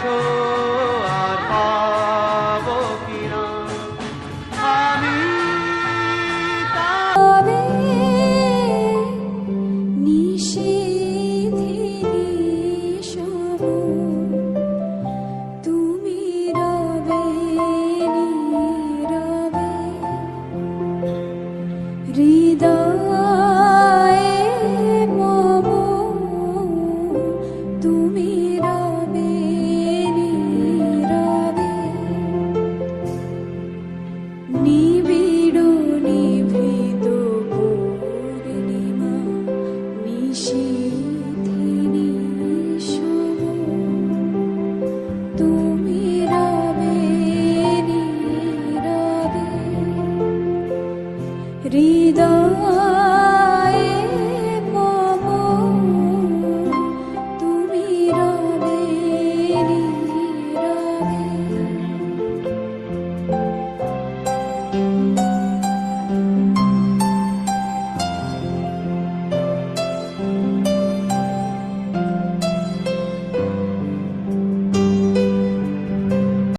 कुगो নিবিড় নিভৃত পূর্ণিমা নিশীথিনী শুভ তুমি রবে নীরবে হৃদয়